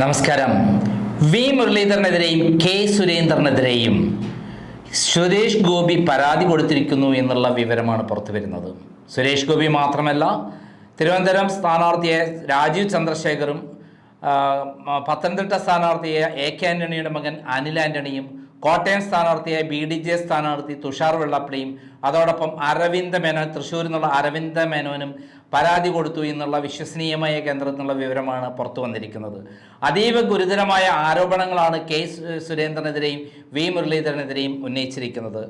നമസ്കാരം. വി മുരളീധരനെതിരെയും കെ സുരേന്ദ്രനെതിരെയും സുരേഷ് ഗോപി പരാതി കൊടുത്തിരിക്കുന്നു എന്നുള്ള വിവരമാണ് പുറത്തു വരുന്നത്. സുരേഷ് ഗോപി മാത്രമല്ല തിരുവനന്തപുരം സ്ഥാനാർത്ഥിയായ രാജീവ് ചന്ദ്രശേഖറും പത്തനംതിട്ട സ്ഥാനാർത്ഥിയെ എ കെ ആന്റണിയുടെ മകൻ അനിൽ ആന്റണിയും കോട്ടയം സ്ഥാനാർത്ഥിയെ ബി ഡി ജെ സ്ഥാനാർത്ഥി തുഷാർ വെള്ളാപ്പള്ളിയും അതോടൊപ്പം അരവിന്ദ മേനോൻ തൃശ്ശൂരിൽ നിന്നുള്ള അരവിന്ദ മേനോനും പരാതി കൊടുത്തു എന്നുള്ള വിശ്വസനീയമായ കേന്ദ്രത്തിൽ നിന്നുള്ള വിവരമാണ് പുറത്തു വന്നിരിക്കുന്നത്. അതീവ ഗുരുതരമായ ആരോപണങ്ങളാണ് കെ സുരേന്ദ്രനെതിരെയും വി മുരളീധരനെതിരെയും ഉന്നയിച്ചിരിക്കുന്നത്.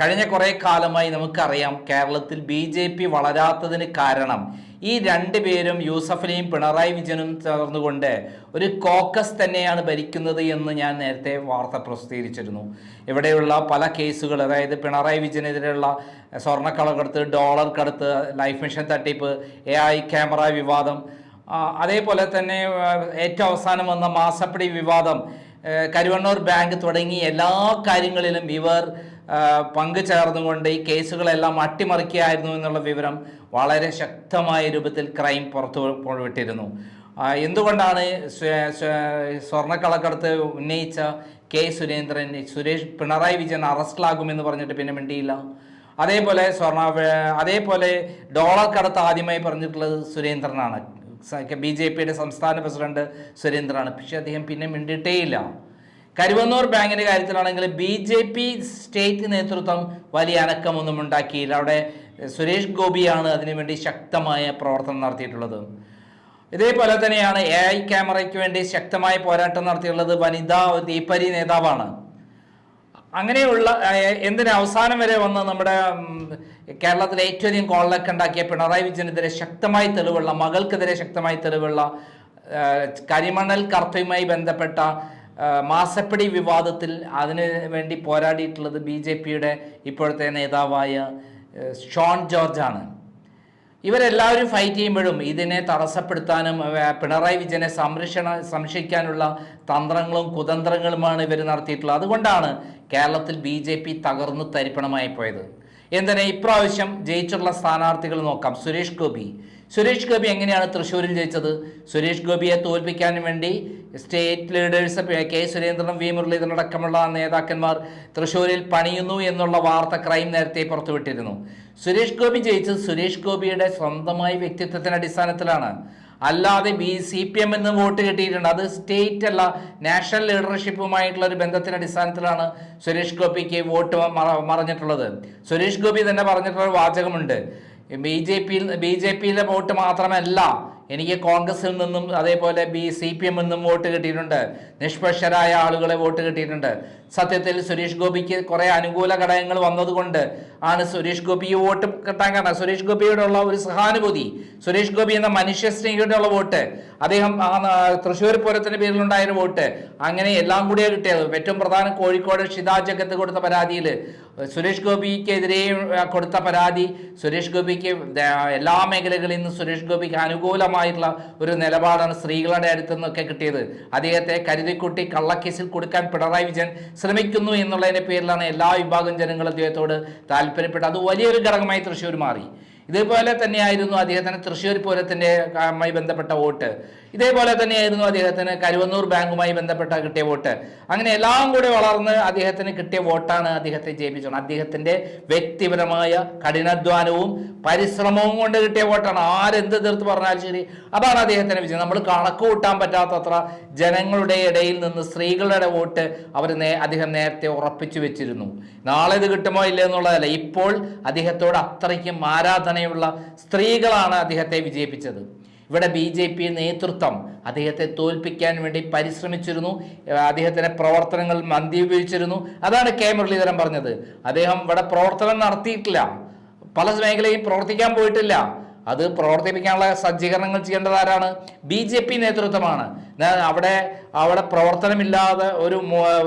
കഴിഞ്ഞ കുറേ കാലമായി നമുക്കറിയാം കേരളത്തിൽ ബി ജെ പി വളരാത്തതിന് കാരണം ഈ രണ്ട് പേരും യൂസഫിനെയും പിണറായി വിജയനും ചേർന്നുകൊണ്ട് ഒരു കോക്കസ് തന്നെയാണ് ഭരിക്കുന്നത് എന്ന് ഞാൻ നേരത്തെ വാർത്ത പ്രസിദ്ധീകരിച്ചിരുന്നു. ഇവിടെയുള്ള പല കേസുകൾ അതായത് പിണറായി വിജയനെതിരെയുള്ള സ്വർണക്കളക്കടത്ത് ഡോളർ കടത്ത് ലൈഫ് മിഷൻ തട്ടിപ്പ് എ ഐ ക്യാമറ വിവാദം അതേപോലെ തന്നെ ഏറ്റവും അവസാനം വന്ന മാസപ്പടി വിവാദം കരുവണ്ണൂർ ബാങ്ക് തുടങ്ങി എല്ലാ കാര്യങ്ങളിലും ഇവർ പങ്കു ചേർന്നുകൊണ്ട് ഈ കേസുകളെല്ലാം അട്ടിമറിക്കുകയായിരുന്നു എന്നുള്ള വിവരം വളരെ ശക്തമായ രൂപത്തിൽ ക്രൈം പുറത്തു വിട്ടിരുന്നു എന്തുകൊണ്ടാണ് സ്വ- സ്വ- സ്വർണക്കളക്കടത്ത് ഉന്നയിച്ച കെ സുരേന്ദ്രൻ സുരേഷ് പിണറായി വിജയൻ അറസ്റ്റിലാകുമെന്ന് പറഞ്ഞിട്ട് പിന്നെ മിണ്ടിയില്ല? അതേപോലെ സ്വർണ അതേപോലെ ഡോളർ കടത്ത് ആദ്യമായി പറഞ്ഞിട്ടുള്ളത് സുരേന്ദ്രനാണ്. ബി ജെ പിയുടെ സംസ്ഥാന പ്രസിഡന്റ് സുരേന്ദ്രനാണ്. പക്ഷെ അദ്ദേഹം പിന്നെ മിണ്ടിയിട്ടേയില്ല. കരുവന്നൂർ ബാങ്കിന്റെ കാര്യത്തിലാണെങ്കിൽ ബി ജെ പി സ്റ്റേറ്റ് നേതൃത്വം വലിയ അനക്കമൊന്നും ഉണ്ടാക്കിയില്ല. അവിടെ സുരേഷ് ഗോപിയാണ് അതിനുവേണ്ടി ശക്തമായ പ്രവർത്തനം നടത്തിയിട്ടുള്ളത്. ഇതേപോലെ തന്നെയാണ് എ ഐ ക്യാമറയ്ക്ക് വേണ്ടി ശക്തമായ പോരാട്ടം നടത്തിയിട്ടുള്ളത് വനിതാ ദീപരി നേതാവാണ്. അങ്ങനെയുള്ള എന്തിന് അവസാനം വരെ വന്ന് നമ്മുടെ കേരളത്തിലെ ഏറ്റവും അധികം കോളിലൊക്കെ ഉണ്ടാക്കിയ പിണറായി വിജയനെതിരെ ശക്തമായി തെളിവുള്ള മകൾക്കെതിരെ ശക്തമായി തെളിവുള്ള കരിമണൽ കർത്തയുമായി ബന്ധപ്പെട്ട മാസപ്പടി വിവാദത്തിൽ അതിന് വേണ്ടി പോരാടിയിട്ടുള്ളത് ബി ജെ പിയുടെ ഇപ്പോഴത്തെ നേതാവായ ഷോൺ ജോർജ് ആണ് ഇവരെല്ലാവരും ഫൈറ്റ് ചെയ്യുമ്പോഴും ഇതിനെ തടസ്സപ്പെടുത്താനും പിണറായി വിജയനെ സംരക്ഷണ സംരക്ഷിക്കാനുള്ള തന്ത്രങ്ങളും കുതന്ത്രങ്ങളുമാണ് ഇവർ നടത്തിയിട്ടുള്ളത്. അതുകൊണ്ടാണ് കേരളത്തിൽ ബി ജെ പി തകർന്നു തരിപ്പണമായി പോയത്. എന്തിനാ ഇപ്രാവശ്യം ജയിച്ചുള്ള സ്ഥാനാർത്ഥികൾ നോക്കാം. സുരേഷ് ഗോപി സുരേഷ് ഗോപി എങ്ങനെയാണ് തൃശ്ശൂരിൽ ജയിച്ചത്? സുരേഷ് ഗോപിയെ തോൽപ്പിക്കാൻ വേണ്ടി സ്റ്റേറ്റ് ലീഡേഴ്സ് കെ സുരേന്ദ്രനും വി മുരളീധരൻ അടക്കമുള്ള നേതാക്കന്മാർ തൃശ്ശൂരിൽ പണിയുന്നു എന്നുള്ള വാർത്ത ക്രൈം നേരത്തെ പുറത്തുവിട്ടിരുന്നു. സുരേഷ് ഗോപി ജയിച്ചത് സുരേഷ് ഗോപിയുടെ സ്വന്തമായ വ്യക്തിത്വത്തിന്റെ അടിസ്ഥാനത്തിലാണ്. അല്ലാതെ ബി സി പി എം എന്ന് വോട്ട് കിട്ടിയിട്ടുണ്ട്. അത് സ്റ്റേറ്റ് അല്ല നാഷണൽ ലീഡർഷിപ്പുമായിട്ടുള്ള ഒരു ബന്ധത്തിന്റെ അടിസ്ഥാനത്തിലാണ് സുരേഷ് ഗോപിക്ക് വോട്ട് മറ- മറഞ്ഞിട്ടുള്ളത്. സുരേഷ് ഗോപി തന്നെ പറഞ്ഞിട്ടുള്ള വാചകമുണ്ട്. ബി ജെ പിയിൽ ബി ജെ പിയിലെ വോട്ട് മാത്രമല്ല എനിക്ക് കോൺഗ്രസിൽ നിന്നും അതേപോലെ ബി സി പി എമ്മിൽ നിന്നും വോട്ട് കിട്ടിയിട്ടുണ്ട്. നിഷ്പക്ഷരായ ആളുകളെ വോട്ട് കിട്ടിയിട്ടുണ്ട്. സത്യത്തിൽ സുരേഷ് ഗോപിക്ക് കുറേ അനുകൂല ഘടകങ്ങൾ വന്നതുകൊണ്ട് ആണ് സുരേഷ് ഗോപി വോട്ട് കിട്ടാൻ കാരണം. സുരേഷ് ഗോപിയോടുള്ള ഒരു സഹാനുഭൂതി സുരേഷ് ഗോപി എന്ന മനുഷ്യസ്നേഹിയോടുള്ള വോട്ട് അദ്ദേഹം തൃശ്ശൂർ പൂരത്തിന്റെ പേരിലുണ്ടായ ഒരു വോട്ട് അങ്ങനെ എല്ലാം കൂടിയാണ് കിട്ടിയത്. ഏറ്റവും പ്രധാനം കോഴിക്കോട് ഷിതാ ജഗത്ത് കൊടുത്ത പരാതിയിൽ സുരേഷ് ഗോപിക്കെതിരെ കൊടുത്ത പരാതി സുരേഷ് ഗോപിക്ക് എല്ലാ മേഖലകളിൽ നിന്നും സുരേഷ് ഗോപിക്ക് അനുകൂലമായിട്ടുള്ള ഒരു നിലപാടാണ് സ്ത്രീകളുടെ അടുത്തു നിന്നൊക്കെ കിട്ടിയത്. അദ്ദേഹത്തെ കരുതിക്കുട്ടി കള്ളക്കേസിൽ കൊടുക്കാൻ പിണറായി വിജയൻ ശ്രമിക്കുന്നു എന്നുള്ളതിന്റെ പേരിലാണ് എല്ലാ വിഭാഗം ജനങ്ങളും അദ്ദേഹത്തോട് താല്പര്യപ്പെട്ടത്. അത് വലിയൊരു ഘടകമായി തൃശ്ശൂർ മാറി. ഇതേപോലെ തന്നെയായിരുന്നു അദ്ദേഹത്തിന് തൃശ്ശൂർ മായി ബന്ധപ്പെട്ട വോട്ട്. ഇതേപോലെ തന്നെയായിരുന്നു അദ്ദേഹത്തിന് കരുവന്നൂർ ബാങ്കുമായി ബന്ധപ്പെട്ട കിട്ടിയ വോട്ട്. അങ്ങനെ എല്ലാം കൂടെ വളർന്ന് അദ്ദേഹത്തിന് കിട്ടിയ വോട്ടാണ് അദ്ദേഹത്തെ ജയിപ്പിച്ചത്. അദ്ദേഹത്തിന്റെ വ്യക്തിപരമായ കഠിനാധ്വാനവും പരിശ്രമവും കൊണ്ട് കിട്ടിയ വോട്ടാണ്. ആരെന്ത് തീർത്ത് പറഞ്ഞാലും ശരി അതാണ് അദ്ദേഹത്തിന് വിജയം. നമ്മൾ കണക്ക് കൂട്ടാൻ പറ്റാത്തത്ര ജനങ്ങളുടെ ഇടയിൽ നിന്ന് സ്ത്രീകളുടെ വോട്ട് അവർ നേ അദ്ദേഹം നേരത്തെ ഉറപ്പിച്ചു വെച്ചിരുന്നു. നാളെ ഇത് കിട്ടുമോ ഇല്ല എന്നുള്ളതല്ല. ഇപ്പോൾ അദ്ദേഹത്തോട് അത്രയ്ക്കും ആരാധനയുള്ള സ്ത്രീകളാണ് അദ്ദേഹത്തെ വിജയിപ്പിച്ചത്. ഇവിടെ ബി ജെ പി നേതൃത്വം അദ്ദേഹത്തെ തോൽപ്പിക്കാൻ വേണ്ടി പരിശ്രമിച്ചിരുന്നു. അദ്ദേഹത്തിന്റെ പ്രവർത്തനങ്ങൾ മന്ദീഭവിച്ചിരുന്നു അതാണ് കെ മുരളീധരൻ പറഞ്ഞത്. അദ്ദേഹം ഇവിടെ പ്രവർത്തനം നടത്തിയിട്ടില്ല. പല മേഖലയും പ്രവർത്തിക്കാൻ പോയിട്ടില്ല. അത് പ്രവർത്തിപ്പിക്കാനുള്ള സജ്ജീകരണങ്ങൾ ചെയ്യേണ്ടത് ആരാണ്? ബി ജെ പി നേതൃത്വമാണ്. അവിടെ അവിടെ പ്രവർത്തനമില്ലാതെ ഒരു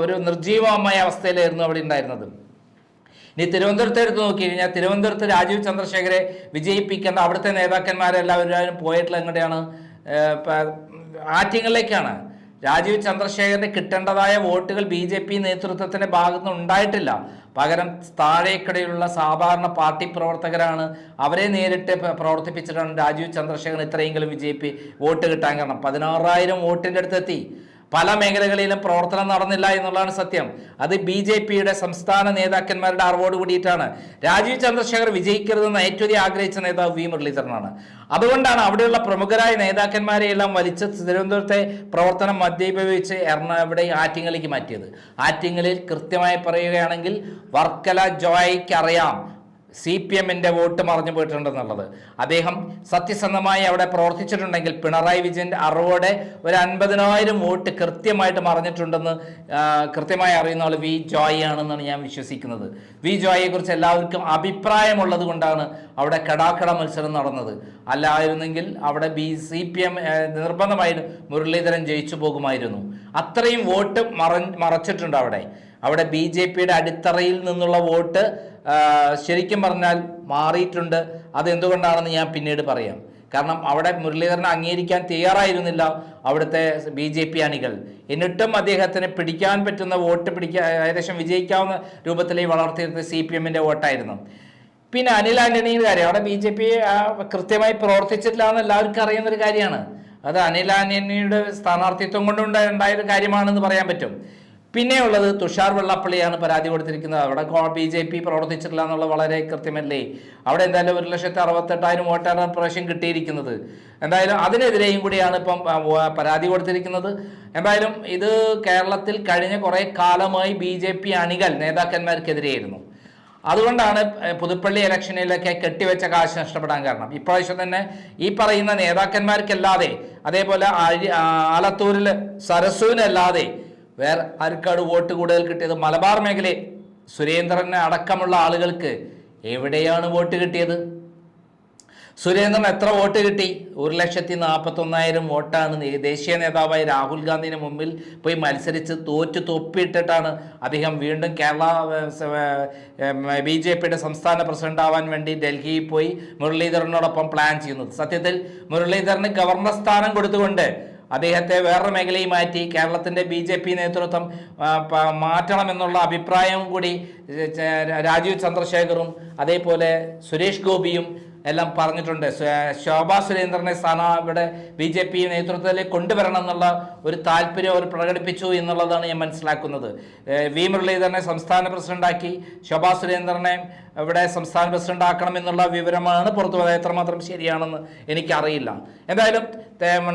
ഒരു നിർജീവമായ അവസ്ഥയിലായിരുന്നു അവിടെ ഉണ്ടായിരുന്നത്. ഇനി തിരുവനന്തപുരത്ത് എടുത്ത് നോക്കി. കഴിഞ്ഞാൽ തിരുവനന്തപുരത്ത് രാജീവ് ചന്ദ്രശേഖരെ വിജയിപ്പിക്കേണ്ട അവിടുത്തെ നേതാക്കന്മാരെല്ലാവരും പോയിട്ടുള്ള എങ്ങനെയാണ് ആറ്റിങ്ങളിലേക്കാണ് രാജീവ് ചന്ദ്രശേഖരന് കിട്ടേണ്ടതായ വോട്ടുകൾ ബി ജെ പി നേതൃത്വത്തിന്റെ ഭാഗത്തുനിന്ന് ഉണ്ടായിട്ടില്ല. പകരം താഴേക്കിടയിലുള്ള സാധാരണ പാർട്ടി പ്രവർത്തകരാണ് അവരെ നേരിട്ട് പ്രവർത്തിപ്പിച്ചിട്ടാണ് രാജീവ് ചന്ദ്രശേഖരൻ ഇത്രയെങ്കിലും വിജയിപ്പി വോട്ട് കിട്ടാൻ കാരണം. പതിനാറായിരം വോട്ടിന്റെ അടുത്തെത്തി. പല മേഖലകളിലും പ്രവർത്തനം നടന്നില്ല എന്നുള്ളതാണ് സത്യം. അത് ബി ജെ പിയുടെ സംസ്ഥാന നേതാക്കന്മാരുടെ അറിവോട് കൂടിയിട്ടാണ്. രാജീവ് ചന്ദ്രശേഖർ വിജയിക്കരുതെന്ന് ഏറ്റവും ആഗ്രഹിച്ച നേതാവ് വി മുരളീധരനാണ്. അതുകൊണ്ടാണ് അവിടെയുള്ള പ്രമുഖരായ നേതാക്കന്മാരെ എല്ലാം വലിച്ച് തിരുവനന്തപുരത്തെ പ്രവർത്തനം മദ്യപയോഗിച്ച് എറണാകുളം ആറ്റിങ്ങലേക്ക് മാറ്റിയത്. ആറ്റിങ്ങലിൽ കൃത്യമായി പറയുകയാണെങ്കിൽ വർക്കല ജോയ്ക്ക് അറിയാം. സി പി എമ്മിന്റെ വോട്ട് മറഞ്ഞു പോയിട്ടുണ്ടെന്നുള്ളത്. അദ്ദേഹം സത്യസന്ധമായി അവിടെ പ്രവർത്തിച്ചിട്ടുണ്ടെങ്കിൽ പിണറായി വിജയന്റെ അറിവോടെ ഒരു അൻപതിനായിരം വോട്ട് കൃത്യമായിട്ട് മറിഞ്ഞിട്ടുണ്ടെന്ന് കൃത്യമായി അറിയുന്ന ആൾ വി ജോയ് ആണെന്നാണ് ഞാൻ വിശ്വസിക്കുന്നത്. വി ജോയെക്കുറിച്ച് എല്ലാവർക്കും അഭിപ്രായമുള്ളത് കൊണ്ടാണ് അവിടെ കടാക്കട മത്സരം നടന്നത്. അല്ലായിരുന്നെങ്കിൽ അവിടെ ബി സി പി എം നിർബന്ധമായിട്ട് മുരളീധരൻ ജയിച്ചു പോകുമായിരുന്നു. അത്രയും വോട്ട് മറ മറച്ചിട്ടുണ്ട് അവിടെ. അവിടെ ബി ജെ പിയുടെ അടിത്തറയിൽ നിന്നുള്ള വോട്ട് ശരിക്കും പറഞ്ഞാൽ മാറിയിട്ടുണ്ട്. അതെന്തുകൊണ്ടാണെന്ന് ഞാൻ പിന്നീട് പറയാം. കാരണം അവിടെ മുരളീധരനെ അംഗീകരിക്കാൻ തയ്യാറായിരുന്നില്ല അവിടുത്തെ ബി ജെ പി അണികൾ. എന്നിട്ടും അദ്ദേഹത്തിന് പിടിക്കാൻ പറ്റുന്ന വോട്ട് പിടിക്കാൻ ഏകദേശം വിജയിക്കാവുന്ന രൂപത്തിലേക്ക് വളർത്തിയിരുന്നത് സി പി എമ്മിന്റെ വോട്ടായിരുന്നു. പിന്നെ അനിൽ ആന്റണിയുടെ കാര്യം. അവിടെ ബി ജെ പി കൃത്യമായി പ്രവർത്തിച്ചിട്ടില്ല എന്ന് എല്ലാവർക്കും അറിയുന്ന ഒരു കാര്യമാണ്. അത് അനിൽ ആന്റണിയുടെ സ്ഥാനാർത്ഥിത്വം കൊണ്ടുണ്ടായ ഒരു കാര്യമാണെന്ന് പറയാൻ പറ്റും. പിന്നെ ഉള്ളത് തുഷാർ വെള്ളാപ്പള്ളിയാണ് പരാതി കൊടുത്തിരിക്കുന്നത്. അവിടെ ബി ജെ പി പ്രവർത്തിച്ചിട്ടില്ല എന്നുള്ളത് വളരെ കൃത്യമല്ലേ? അവിടെ എന്തായാലും ഒരു ലക്ഷത്തി അറുപത്തെട്ടായിരം വോട്ടാണ് പ്രാവശ്യം കിട്ടിയിരിക്കുന്നത്. എന്തായാലും അതിനെതിരെയും കൂടിയാണ് ഇപ്പം പരാതി കൊടുത്തിരിക്കുന്നത്. എന്തായാലും ഇത് കേരളത്തിൽ കഴിഞ്ഞ കുറേ കാലമായി ബി ജെ പി അണികൾ നേതാക്കന്മാർക്കെതിരെയായിരുന്നു. അതുകൊണ്ടാണ് പുതുപ്പള്ളി ഇലക്ഷനിലൊക്കെ കെട്ടിവെച്ച കാശ് നഷ്ടപ്പെടാൻ കാരണം. ഇപ്രാവശ്യം തന്നെ ഈ പറയുന്ന നേതാക്കന്മാർക്കല്ലാതെ അതേപോലെ ആലത്തൂരിൽ സരസുവിനല്ലാതെ വേറെ ആർക്കാട് വോട്ട് കൂടുതൽ കിട്ടിയത് മലബാർ മേഖലയിൽ. സുരേന്ദ്രനെ അടക്കമുള്ള ആളുകൾക്ക് എവിടെയാണ് വോട്ട് കിട്ടിയത്? സുരേന്ദ്രൻ എത്ര വോട്ട് കിട്ടി? ഒരു ലക്ഷത്തി നാൽപ്പത്തൊന്നായിരം വോട്ടാണ് ദേശീയ നേതാവായ രാഹുൽ ഗാന്ധിന് മുമ്പിൽ പോയി മത്സരിച്ച് തോറ്റു തൊപ്പിയിട്ടിട്ടാണ് അദ്ദേഹം വീണ്ടും കേരള ബി ജെ പിയുടെ സംസ്ഥാന പ്രസിഡന്റ് ആവാൻ വേണ്ടി ഡൽഹിയിൽ പോയി മുരളീധരനോടൊപ്പം പ്ലാൻ ചെയ്യുന്നത്. സത്യത്തിൽ മുരളീധരന് ഗവർണർ സ്ഥാനം കൊടുത്തുകൊണ്ട് അദ്ദേഹത്തെ വേറൊരു മേഖലയിൽ മാറ്റി കേരളത്തിന്റെ ബി ജെ പി നേതൃത്വം മാറ്റണമെന്നുള്ള അഭിപ്രായം കൂടി രാജീവ് ചന്ദ്രശേഖറും അതേപോലെ സുരേഷ് ഗോപിയും എല്ലാം പറഞ്ഞിട്ടുണ്ട്. ശോഭാ സുരേന്ദ്രനെ സ്ഥാനം ഇവിടെ ബി ജെ പി നേതൃത്വത്തിലേക്ക് കൊണ്ടുവരണം എന്നുള്ള ഒരു താല്പര്യം അവർ പ്രകടിപ്പിച്ചു എന്നുള്ളതാണ് ഞാൻ മനസ്സിലാക്കുന്നത്. വി മുരളീധരനെ സംസ്ഥാന പ്രസിഡന്റാക്കി ശോഭാ സുരേന്ദ്രനെ ഇവിടെ സംസ്ഥാന പ്രസിഡന്റ് ആക്കണം എന്നുള്ള വിവരമാണ് പുറത്തു പോയത്. എത്രമാത്രം ശരിയാണെന്ന് എനിക്കറിയില്ല. എന്തായാലും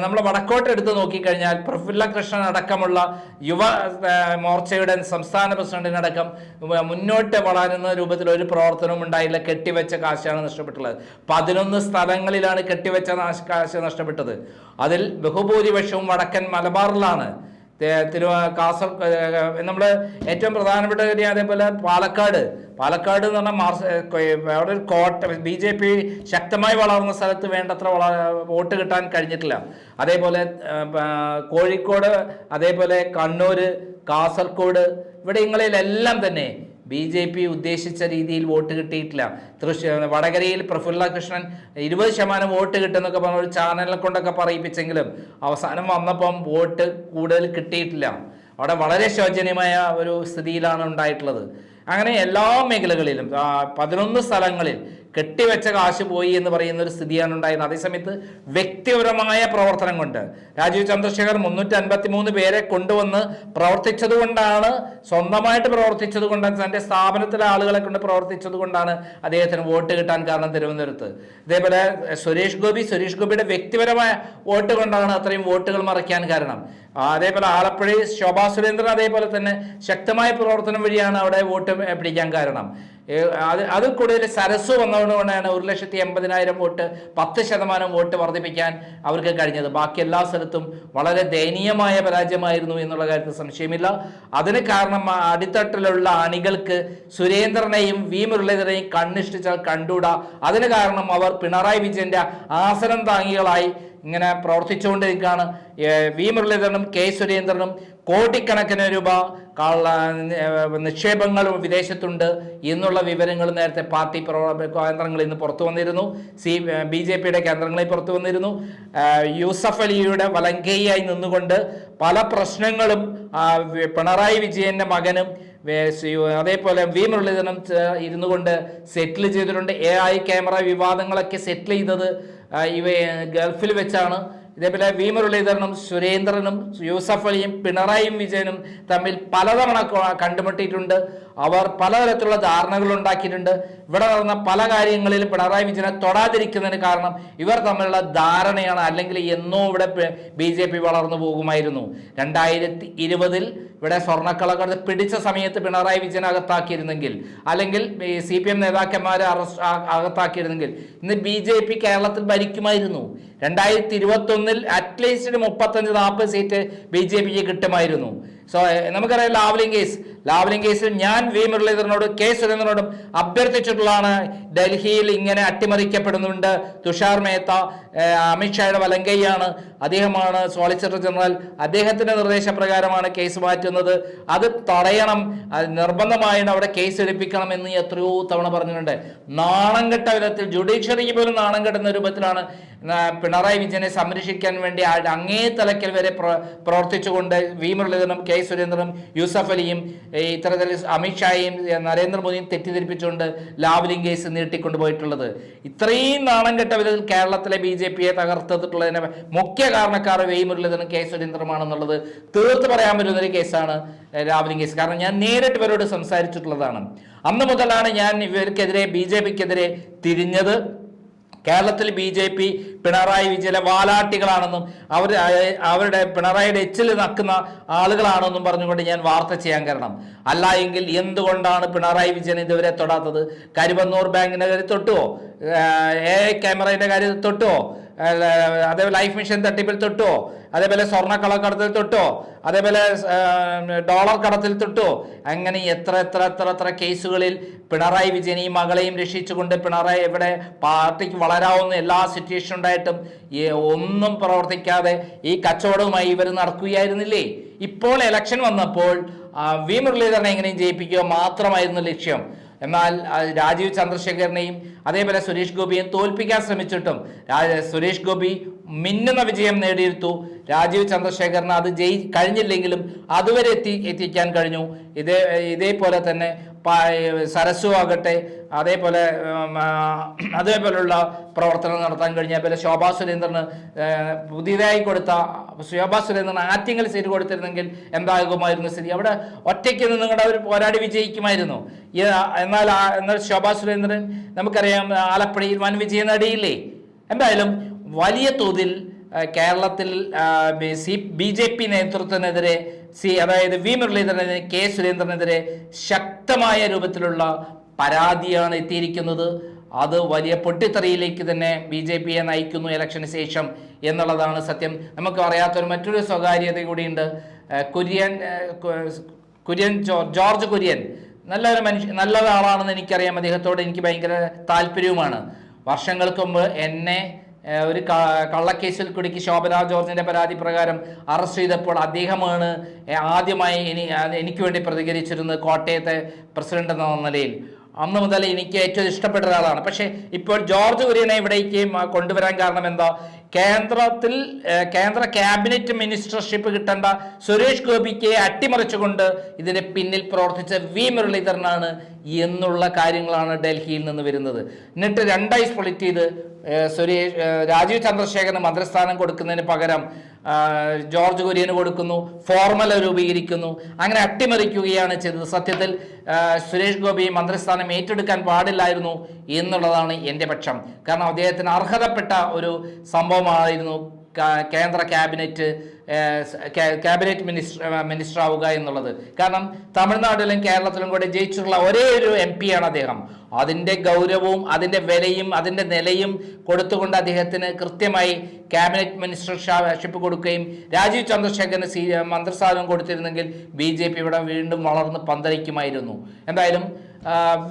നമ്മൾ വടക്കോട്ട് എടുത്ത് നോക്കിക്കഴിഞ്ഞാൽ പ്രഫുല്ല കൃഷ്ണൻ അടക്കമുള്ള യുവ മോർച്ചയുടെ സംസ്ഥാന പ്രസിഡന്റിനടക്കം മുന്നോട്ട് വളരുന്ന രൂപത്തിൽ ഒരു പ്രവർത്തനവും ഉണ്ടായില്ല. കെട്ടിവെച്ച കാശാണ് നഷ്ടപ്പെട്ടുള്ളത്. പതിനൊന്ന് സ്ഥലങ്ങളിലാണ് കെട്ടിവെച്ച കാശ് നഷ്ടപ്പെട്ടത്. അതിൽ ബഹുഭൂരിപക്ഷവും വടക്കൻ മലബാറിലാണ്. തിരുവ കാസർ നമ്മൾ ഏറ്റവും പ്രധാനപ്പെട്ട കാര്യം അതേപോലെ പാലക്കാട്. പാലക്കാട് എന്ന് പറഞ്ഞാൽ മാർസ് അവിടെ ഒരു കോട്ട ബി ജെ പി ശക്തമായി വളർന്ന സ്ഥലത്ത് വേണ്ടത്ര വള വോട്ട് കിട്ടാൻ കഴിഞ്ഞിട്ടില്ല. അതേപോലെ കോഴിക്കോട് അതേപോലെ കണ്ണൂർ കാസർഗോഡ് ഇവിടെങ്ങളിലെല്ലാം തന്നെ ബി ജെ പി ഉദ്ദേശിച്ച രീതിയിൽ വോട്ട് കിട്ടിയിട്ടില്ല. തൃശ്ശൂർ വടകരയിൽ പ്രഫുല്ല കൃഷ്ണൻ ഇരുപത് ശതമാനം വോട്ട് കിട്ടുന്നൊക്കെ പറഞ്ഞ ഒരു ചാനലിനെ കൊണ്ടൊക്കെ പറയിപ്പിച്ചെങ്കിലും അവസാനം വന്നപ്പം വോട്ട് കൂടുതൽ കിട്ടിയിട്ടില്ല. അവിടെ വളരെ ശോചനീയമായ ഒരു സ്ഥിതിയിലാണ് ഉണ്ടായിട്ടുള്ളത്. അങ്ങനെ എല്ലാ മേഖലകളിലും പതിനൊന്ന് സ്ഥലങ്ങളിൽ കെട്ടിവെച്ച കാശ് പോയി എന്ന് പറയുന്ന ഒരു സ്ഥിതിയാണ് ഉണ്ടായത് അതേസമയത്ത് വ്യക്തിപരമായ പ്രവർത്തനം കൊണ്ട് രാജീവ് ചന്ദ്രശേഖർ മുന്നൂറ്റി അൻപത്തി മൂന്ന് പേരെ കൊണ്ടുവന്ന് പ്രവർത്തിച്ചത് കൊണ്ടാണ് സ്വന്തമായിട്ട് പ്രവർത്തിച്ചത് കൊണ്ടാണ് തന്റെ സ്ഥാപനത്തിലെ ആളുകളെ കൊണ്ട് പ്രവർത്തിച്ചത് കൊണ്ടാണ് അദ്ദേഹത്തിന് വോട്ട് കിട്ടാൻ കാരണം തിരുവനന്തപുരത്ത്. ഇതേപോലെ സുരേഷ് ഗോപി സുരേഷ് ഗോപിയുടെ വ്യക്തിപരമായ വോട്ട് കൊണ്ടാണ് അത്രയും വോട്ടുകൾ മറയ്ക്കാൻ കാരണം. അതേപോലെ ആലപ്പുഴയിൽ ശോഭാ സുരേന്ദ്രൻ അതേപോലെ തന്നെ ശക്തമായ പ്രവർത്തനം വഴിയാണ് അവിടെ വോട്ട് പിടിക്കാൻ കാരണം. അത് അതിൽ കൂടുതൽ സരസ് വന്നതുകൊണ്ടാണ് ഒരു ലക്ഷത്തി എൺപതിനായിരം വോട്ട് പത്ത് ശതമാനം വോട്ട് വർദ്ധിപ്പിക്കാൻ അവർക്ക് കഴിഞ്ഞത്. ബാക്കി എല്ലാ സ്ഥലത്തും വളരെ ദയനീയമായ പരാജയമായിരുന്നു എന്നുള്ള കാര്യത്തിൽ സംശയമില്ല. അതിന് കാരണം അടിത്തട്ടിലുള്ള അണികൾക്ക് സുരേന്ദ്രനെയും വി മുരളീധരനെയും കണ്ണിഷ്ടിച്ചാൽ കണ്ടൂടാ. അതിന് കാരണം അവർ പിണറായി വിജയന്റെ ആസനം താങ്ങികളായി ഇങ്ങനെ പ്രവർത്തിച്ചുകൊണ്ടിരിക്കുകയാണ്. വി. മുരളീധരനും കെ. സുരേന്ദ്രനും കോടിക്കണക്കിന് രൂപ നിക്ഷേപങ്ങൾ വിദേശത്തുണ്ട് എന്നുള്ള വിവരങ്ങൾ നേരത്തെ പാർട്ടി പ്രവ- കേന്ദ്രങ്ങളിൽ ഇന്ന് പുറത്തു വന്നിരുന്നു. സി ബി ജെ പിയുടെ കേന്ദ്രങ്ങളിൽ പുറത്തു വന്നിരുന്നു. യൂസഫ് അലിയുടെ വലങ്കയായി നിന്നുകൊണ്ട് പല പ്രശ്നങ്ങളും പിണറായി വിജയന്റെ മകനും അതേപോലെ വി. മുരളീധരനും ഇരുന്നു കൊണ്ട് സെറ്റിൽ ചെയ്തിട്ടുണ്ട്. എ ഐ ക്യാമറ വിവാദങ്ങളൊക്കെ സെറ്റിൽ ചെയ്തത് ഇവ ഗൾഫിൽ വെച്ചാണ് ഇതേപോലെ വി മുരളീധരനും സുരേന്ദ്രനും യൂസഫ് അലിയും പിണറായി വിജയനും തമ്മിൽ പലതവണ കണ്ടുമുട്ടിയിട്ടുണ്ട്. അവർ പലതരത്തിലുള്ള ധാരണകൾ ഉണ്ടാക്കിയിട്ടുണ്ട്. ഇവിടെ നടന്ന പല കാര്യങ്ങളിൽ പിണറായി വിജയനെ തൊടാതിരിക്കുന്നതിന് കാരണം ഇവർ തമ്മിലുള്ള ധാരണയാണ്. അല്ലെങ്കിൽ എന്നോ ഇവിടെ ബി ജെ പി വളർന്നു പോകുമായിരുന്നു. രണ്ടായിരത്തി ഇരുപതിൽ ഇവിടെ സ്വർണക്കളക്കടത്ത് പിടിച്ച സമയത്ത് പിണറായി വിജയൻ അകത്താക്കിയിരുന്നെങ്കിൽ അല്ലെങ്കിൽ സി പി എം നേതാക്കന്മാരെ അറസ്റ്റ് അകത്താക്കിയിരുന്നെങ്കിൽ ഇന്ന് ബി ജെ പി കേരളത്തിൽ ഭരിക്കുമായിരുന്നു. രണ്ടായിരത്തി ഇരുപത്തി ഒന്നിൽ അറ്റ്ലീസ്റ്റ് മുപ്പത്തഞ്ച് നാൽപ്പത് സീറ്റ് ബി ജെ പിക്ക് കിട്ടുമായിരുന്നു. സോ നമുക്കറിയാം ലാവ്ലിംഗ് കേസ് ലാവ്ലിംഗ് കേസിൽ ഞാൻ വി മുരളീധരനോട് കെ സുരേന്ദ്രനോടും അഭ്യർത്ഥിച്ചിട്ടുള്ളതാണ് ഡൽഹിയിൽ ഇങ്ങനെ അട്ടിമറിക്കപ്പെടുന്നുണ്ട്. തുഷാർ മേത്ത അമിത്ഷായുടെ വലങ്കയ്യാണ്. അദ്ദേഹമാണ് സോളിസിറ്റർ ജനറൽ. അദ്ദേഹത്തിന്റെ നിർദ്ദേശപ്രകാരമാണ് കേസ് മാറ്റുന്നത്. അത് തടയണം. അത് നിർബന്ധമായും അവിടെ കേസ് എടുപ്പിക്കണം എന്ന് എത്രയോ തവണ പറഞ്ഞിട്ടുണ്ട്. നാണം കെട്ട വിധത്തിൽ ജുഡീഷ്യറിക്ക് പോലും നാണം കെട്ടുന്ന രൂപത്തിലാണ് പിണറായി വിജയനെ സംരക്ഷിക്കാൻ വേണ്ടി അങ്ങേ തലക്കൽ വരെ പ്ര- പ്രവർത്തിച്ചുകൊണ്ട് വി. മുരളീധരനും കെ. സുരേന്ദ്രനും യൂസഫ് അലിയും ഇത്തരത്തിൽ അമിത്ഷായും നരേന്ദ്രമോദിയും തെറ്റിദ്ധരിപ്പിച്ചുകൊണ്ട് ലാവ്ലിംഗ് കേസ് നീട്ടിക്കൊണ്ടുപോയിട്ടുള്ളത്. ഇത്രയും നാണം കെട്ട വിധത്തിൽ കേരളത്തിലെ ബി ജെ പിയെ തകർത്തിട്ടുള്ളതിന് മുഖ്യ കാരണക്കാർ വി കെ സുരേന്ദ്രമാണെന്നുള്ളത് തീർത്ത് പറയാൻ പറ്റുന്ന ഒരു കേസാണ് രാവിലെ കേസ്. കാരണം ഞാൻ നേരിട്ട് ഇവരോട് സംസാരിച്ചിട്ടുള്ളതാണ്. അന്ന് മുതലാണ് ഞാൻ ഇവർക്കെതിരെ ബി ജെ പിക്കെതിരെ തിരിഞ്ഞത്. കേരളത്തിൽ ബി ജെ പി പിണറായി വിജയനെ വാലാട്ടികളാണെന്നും അവർ അവരുടെ പിണറായിയുടെ എച്ചിൽ നക്കുന്ന ആളുകളാണെന്നും പറഞ്ഞുകൊണ്ട് ഞാൻ വാർത്ത ചെയ്യാൻ കാരണം. അല്ല എങ്കിൽ എന്തുകൊണ്ടാണ് പിണറായി വിജയൻ ഇതുവരെ തൊടാത്തത്? കരിവന്നൂർ ബാങ്കിന്റെ കാര്യം തൊട്ടുവോ? എ ക്യാമറയുടെ കാര്യം തൊട്ടുവോ? അതേപോലെ ലൈഫ് മിഷൻ തട്ടിപ്പിൽ തൊട്ടോ? അതേപോലെ സ്വർണക്കളക്കടത്തിൽ തൊട്ടോ? അതേപോലെ ഡോളർ കടത്തിൽ തൊട്ടോ? അങ്ങനെ എത്ര എത്ര എത്ര എത്ര കേസുകളിൽ പിണറായി വിജയനെയും മകളെയും രക്ഷിച്ചുകൊണ്ട് പിണറായി ഇവിടെ പാർട്ടിക്ക് വളരാവുന്ന എല്ലാ സിറ്റുവേഷൻ ഉണ്ടായിട്ടും ഒന്നും പ്രവർത്തിക്കാതെ ഈ കച്ചവടവുമായി ഇവർ നടക്കുകയായിരുന്നില്ലേ? ഇപ്പോൾ ഇലക്ഷൻ വന്നപ്പോൾ വി മുരളീധരനെ എങ്ങനെയും ജയിപ്പിക്കുക മാത്രമായിരുന്നു ലക്ഷ്യം. എന്നാൽ രാജീവ് ചന്ദ്രശേഖരനെയും അതേപോലെ സുരേഷ് ഗോപിയെയും തോൽപ്പിക്കാൻ ശ്രമിച്ചിട്ടും സുരേഷ് ഗോപി മിന്നുന്ന വിജയം നേടിയെടുത്തു രാജീവ് ചന്ദ്രശേഖരന് അത് ജയി കഴിഞ്ഞില്ലെങ്കിലും അതുവരെ എത്തി എത്തിക്കാൻ കഴിഞ്ഞു. ഇതേ ഇതേപോലെ തന്നെ സരസ്വ സരസു ആകട്ടെ അതേപോലെ അതേപോലുള്ള പ്രവർത്തനം നടത്താൻ കഴിഞ്ഞ അതേപോലെ ശോഭാ സുരേന്ദ്രന് പുതിയതായി കൊടുത്ത ശോഭാ സുരേന്ദ്രൻ ആറ്റിങ്ങൽ സീറ്റ് കൊടുത്തിരുന്നെങ്കിൽ എന്താകുമായിരുന്നു സ്ഥിതി? അവിടെ ഒറ്റയ്ക്ക് നിന്നുകൊണ്ട് അവർ പോരാടി വിജയിക്കുമായിരുന്നു. എന്നാൽ എന്നാൽ ശോഭാ സുരേന്ദ്രൻ നമുക്കറിയാം ആലപ്പുഴയിൽ വൻ വിജയം നേടിയില്ലേ? എന്തായാലും വലിയ തോതിൽ കേരളത്തിൽ സി ബി ജെ പി നേതൃത്വത്തിനെതിരെ സി അതായത് വി മുരളീധരനെതിരെ കെ സുരേന്ദ്രനെതിരെ ശക്തമായ രൂപത്തിലുള്ള പരാതിയാണ് എത്തിയിരിക്കുന്നത്. അത് വലിയ പൊട്ടിത്തെറിയിലേക്ക് തന്നെ ബി ജെ പിയെ നയിക്കുന്നു ഇലക്ഷന് ശേഷം എന്നുള്ളതാണ് സത്യം. നമുക്ക് അറിയാത്തൊരു മറ്റൊരു സ്വകാര്യത കൂടിയുണ്ട്. കുര്യൻ കുര്യൻ ജോർജ് കുര്യൻ. നല്ലൊരു മനുഷ്യ നല്ല ഒരാളാണെന്ന് എനിക്കറിയാം. അദ്ദേഹത്തോട് എനിക്ക് ഭയങ്കര താല്പര്യവുമാണ്. വർഷങ്ങൾക്ക് മുമ്പ് എന്നെ ഒരു കള്ളക്കേസിൽ കുടുക്കി ശോഭന ജോർജിന്റെ പരാതി പ്രകാരം അറസ്റ്റ് ചെയ്തപ്പോൾ അദ്ദേഹമാണ് ആദ്യമായി എനിക്ക് വേണ്ടി പ്രതികരിച്ചിരുന്നത് കോട്ടയത്തെ പ്രസിഡന്റ് എന്ന നിലയിൽ. അന്ന് മുതൽ എനിക്ക് ഏറ്റവും ഇഷ്ടപ്പെട്ട ഒരാളാണ്. പക്ഷേ ഇപ്പോൾ ജോർജ് കുര്യനെ ഇവിടേക്ക് കൊണ്ടുവരാൻ കാരണം എന്താ? കേന്ദ്രത്തിൽ കേന്ദ്ര ക്യാബിനറ്റ് മിനിസ്റ്റർഷിപ്പ് കിട്ടേണ്ട സുരേഷ് ഗോപിക്ക് അട്ടിമറിച്ചുകൊണ്ട് ഇതിന് പിന്നിൽ പ്രവർത്തിച്ച വി മുരളീധരനാണ് എന്നുള്ള കാര്യങ്ങളാണ് ഡൽഹിയിൽ നിന്ന് വരുന്നത്. എന്നിട്ട് രണ്ടായി സ്പ്ലിറ്റ് ചെയ്ത് സുരേഷ് രാജീവ് ചന്ദ്രശേഖരന് മന്ത്രിസ്ഥാനം കൊടുക്കുന്നതിന് പകരം ജോർജ് കുര്യന് കൊടുക്കുന്നു ഫോർമുല രൂപീകരിക്കുന്നു അങ്ങനെ അട്ടിമറിക്കുകയാണ് ചെയ്തത്. സത്യത്തിൽ സുരേഷ് ഗോപി മന്ത്രിസ്ഥാനം ഏറ്റെടുക്കാൻ പാടില്ലായിരുന്നു എന്നുള്ളതാണ് എന്റെ പക്ഷം. കാരണം അദ്ദേഹത്തിന് അർഹതപ്പെട്ട ഒരു സംഭവമായിരുന്നു കേന്ദ്ര ക്യാബിനറ്റ് ക്യാബിനറ്റ് മിനിസ്റ്റർ മിനിസ്റ്റർ ആവുക എന്നുള്ളത്. കാരണം തമിഴ്നാട്ടിലും കേരളത്തിലും കൂടെ ജയിച്ചിട്ടുള്ള ഒരേ ഒരു എം ആണ് അദ്ദേഹം. അതിന്റെ ഗൗരവവും അതിന്റെ വിലയും അതിന്റെ നിലയും കൊടുത്തുകൊണ്ട് അദ്ദേഹത്തിന് കൃത്യമായി ക്യാബിനറ്റ് മിനിസ്റ്റർ ഷിപ്പ് കൊടുക്കുകയും രാജീവ് ചന്ദ്രശേഖരന് സി മന്ത്രിസ്ഥാനം കൊടുത്തിരുന്നെങ്കിൽ ബി ജെ പി ഇവിടെ വീണ്ടും വളർന്ന് പന്തലിക്കുമായിരുന്നു. എന്തായാലും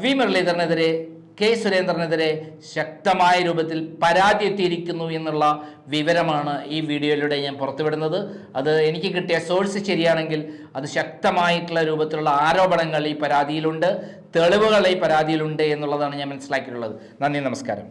വി മുരളീധരനെതിരെ കെ സുരേന്ദ്രനെതിരെ ശക്തമായ രൂപത്തിൽ പരാതി എത്തിയിരിക്കുന്നു എന്നുള്ള വിവരമാണ് ഈ വീഡിയോയിലൂടെ ഞാൻ പുറത്തുവിടുന്നത്. അത് എനിക്ക് കിട്ടിയ സോഴ്സ് ശരിയാണെങ്കിൽ അത് ശക്തമായിട്ടുള്ള രൂപത്തിലുള്ള ആരോപണങ്ങൾ ഈ പരാതിയിലുണ്ട് തെളിവുകൾ ഈ പരാതിയിലുണ്ട് എന്നുള്ളതാണ് ഞാൻ മനസ്സിലാക്കിയിട്ടുള്ളത്. നന്ദി നമസ്കാരം.